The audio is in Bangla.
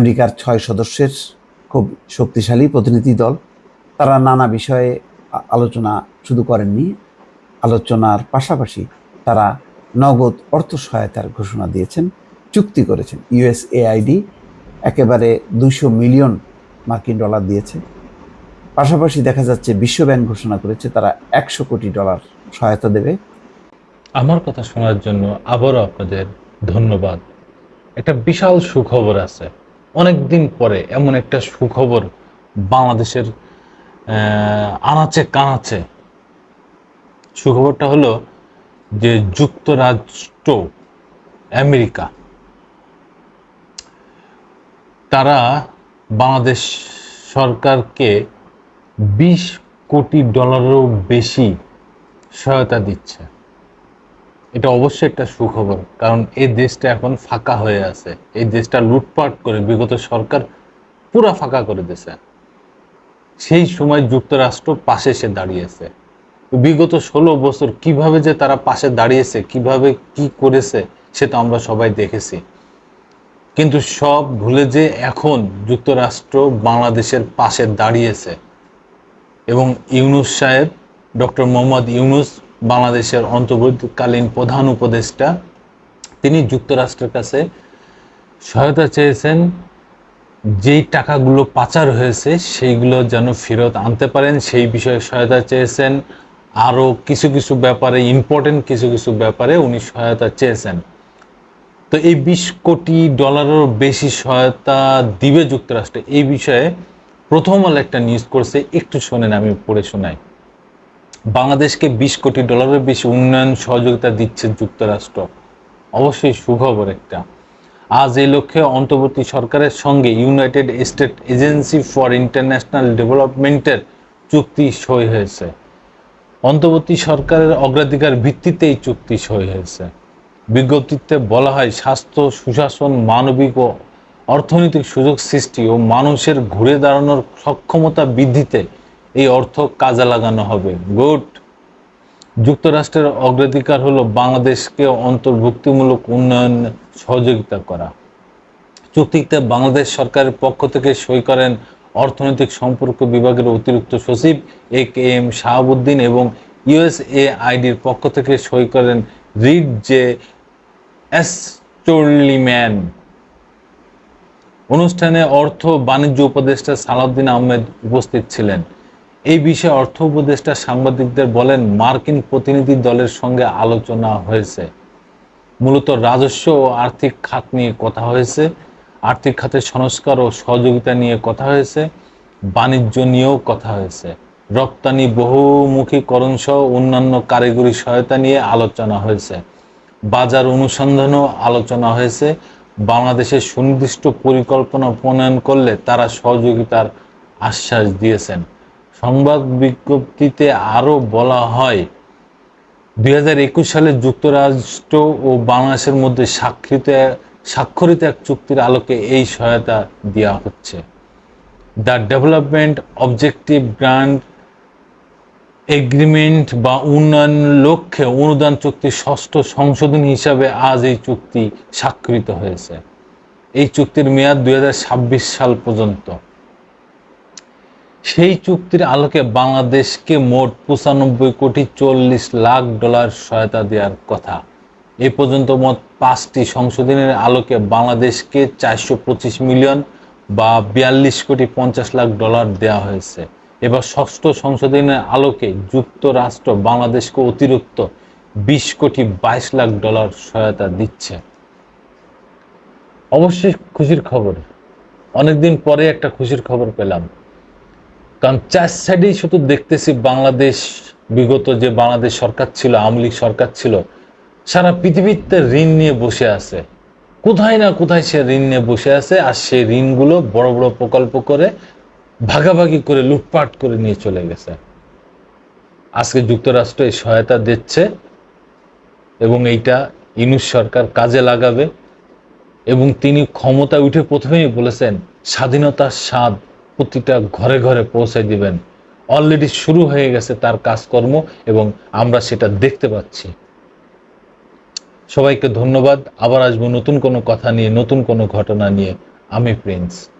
আমেরিকার ছয় সদস্যের খুব শক্তিশালী প্রতিনিধি দল। তারা নানা বিষয়ে আলোচনা শুধু করেননি, আলোচনার পাশাপাশি তারা নগদ অর্থ সহায়তার ঘোষণা দিয়েছেন, চুক্তি করেছেন। ইউএসএআইডি একেবারে দুইশো মিলিয়ন মার্কিন ডলার দিয়েছে। পাশাপাশি দেখা যাচ্ছে বিশ্বব্যাংক ঘোষণা করেছে তারা একশো কোটি ডলার সহায়তা দেবে। আমার কথা শোনার জন্য আবারও আপনাদের ধন্যবাদ। একটা বিশাল সুখবর আছে। অনেক দিন পরে এমন একটা সুখবর বাংলাদেশের আনাচে কানাচে। সুখবরটা হলো যে যুক্তরাষ্ট্র, আমেরিকা, তারা বাংলাদেশ সরকারকে বিশ কোটি ডলারেরও বেশি সহায়তা দিচ্ছে। এটা অবশ্যই একটা সুখবর, কারণ এই দেশটা এখন ফাঁকা হয়ে আছে। এই দেশটা লুটপাট করে বিগত সরকার পুরা ফাঁকা করে দিয়েছে। সেই সময় যুক্তরাষ্ট্র পাশে এসে দাঁড়িয়েছে। বিগত ষোলো বছর কীভাবে যে তারা পাশে দাঁড়িয়েছে, কীভাবে কি করেছে সেটা আমরা সবাই দেখেছি। কিন্তু সব ভুলে যে এখন যুক্তরাষ্ট্র বাংলাদেশের পাশে দাঁড়িয়েছে। এবং ইউনুস সাহেব, ডক্টর মোহাম্মদ ইউনুস বাংলাদেশের অন্তর্বর্তীকালীন প্রধান উপদেষ্টা, তিনি যুক্তরাষ্ট্রের কাছে সহায়তা চেয়েছেন যেই টাকাগুলো পাচার হয়েছে সেইগুলো যেন ফেরত আনতে পারেন। সেই বিষয়ে সহায়তা চেয়েছেন। আরও কিছু কিছু ব্যাপারে ইম্পর্টেন্ট কিছু কিছু ব্যাপারে উনি সহায়তা চেয়েছেন। তো এই বিশ কোটি ডলারেরও বেশি সহায়তা দিবে যুক্তরাষ্ট্র। এই বিষয়ে প্রথম আলো একটা নিউজ করছে। একটু শোনেন, আমি পড়ে শোনাই। বাংলাদেশকে বিশ কোটি ডলারের বেশি উন্নয়ন সহযোগিতা দিচ্ছে যুক্তরাষ্ট্র। অবশ্যই সুখবর একটা। আজ এই লক্ষ্যে অন্তর্বর্তী সরকারের সঙ্গে United State agency for international ডেভেলপমেন্টের চুক্তি সই হয়েছে। অন্তর্বর্তী সরকারের অগ্রাধিকার ভিত্তিতে এই চুক্তি সই হয়েছে। বিজ্ঞপ্তিতে বলা হয়, স্বাস্থ্য, সুশাসন, মানবিক ও অর্থনৈতিক সুযোগ সৃষ্টি ও মানুষের ঘুরে দাঁড়ানোর সক্ষমতা বৃদ্ধিতে এই অর্থ কাজে লাগানো হবে। গুড। যুক্তরাষ্ট্রের অগ্রাধিকার হলো বাংলাদেশকে অন্তর্ভুক্তিমূলক উন্নয়ন সহযোগিতা করা। চুক্তিতে বাংলাদেশ সরকারের পক্ষ থেকে সই করেন অর্থনৈতিক সম্পর্ক বিভাগের অতিরিক্ত সচিব এ কে এম শাহাবুদ্দিন এবং ইউএসএআইডির পক্ষ থেকে সই করেন রিড জে এস চর্লিম্যান। অনুষ্ঠানে অর্থ বাণিজ্য উপদেষ্টা সালাউদ্দিন আহমেদ উপস্থিত ছিলেন। এই বিষয়ে অর্থ উপদেষ্টা সাংবাদিকদের বলেন, মার্কিন প্রতিনিধি দলের সঙ্গে আলোচনা হয়েছে। মূলত রাজস্ব ও আর্থিক খাত নিয়ে কথা হয়েছে। আর্থিক খাতের সংস্কার ও সহযোগিতা নিয়ে কথা হয়েছে। বাণিজ্য নিয়েও কথা হয়েছে। রপ্তানি বহুমুখীকরণ সহ অন্যান্য কারিগরি সহায়তা নিয়ে আলোচনা হয়েছে। বাজার অনুসন্ধানও আলোচনা হয়েছে। বাংলাদেশের সুনির্দিষ্ট পরিকল্পনা প্রণয়ন করলে তারা সহযোগিতার আশ্বাস দিয়েছেন। সংবাদ বিজ্ঞপ্তিতে আরও বলা হয়, দুই হাজার একুশ সালে যুক্তরাষ্ট্র ও বাংলাদেশের মধ্যে স্বাক্ষরিত স্বাক্ষরিত এক চুক্তির আলোকে এই সহায়তা দেওয়া হচ্ছে। The development objective grant agreement বা উন্নয়ন লক্ষ্যে অনুদান চুক্তির ষষ্ঠ সংশোধনী হিসাবে আজ এই চুক্তি স্বাক্ষরিত হয়েছে। এই চুক্তির মেয়াদ দুই হাজার ছাব্বিশ সাল পর্যন্ত। সেই চুক্তির আলোকে বাংলাদেশকে মোট পঁচানব্বই কোটি চল্লিশ লাখ ডলার সহায়তা দেওয়ার কথা। এ পর্যন্ত মোট পাঁচটি সংশোধনের আলোকে বাংলাদেশকে চারশো পঁচিশ মিলিয়ন বা বিয়াল্লিশ কোটি পঞ্চাশ লাখ ডলার দেওয়া হয়েছে। এবার ষষ্ঠ সংশোধনের আলোকে যুক্তরাষ্ট্র বাংলাদেশকে অতিরিক্ত বিশ কোটি বাইশ লাখ ডলার সহায়তা দিচ্ছে। অবশ্যই খুশির খবর। অনেকদিন পরে একটা খুশির খবর পেলাম। কারণ চার সাইডেই শুধু দেখতেছি বাংলাদেশ, বিগত যে বাংলাদেশ সরকার ছিল, আওয়ামী লীগ সরকার ছিল, সারা পৃথিবীতে ঋণ নিয়ে বসে আছে। কোথায় না কোথায় সে ঋণ নিয়ে বসে আছে, আর সেই ঋণগুলো বড় বড় প্রকল্প করে ভাগাভাগি করে লুটপাট করে নিয়ে চলে গেছে। আজকে যুক্তরাষ্ট্র এই সহায়তা দিচ্ছে এবং এইটা ইনুস সরকার কাজে লাগাবে এবং তিনি ক্ষমতা উঠে প্রথমেই বলেছেন, স্বাধীনতার স্বাদ প্রতিটা ঘরে ঘরে পৌঁছে দিবেন। অলরেডি শুরু হয়ে গেছে তার কাজকর্ম এবং আমরা সেটা দেখতে পাচ্ছি। সবাইকে ধন্যবাদ। আবার আসব নতুন কোনো কথা নিয়ে, নতুন কোনো ঘটনা নিয়ে। আমি প্রিন্স।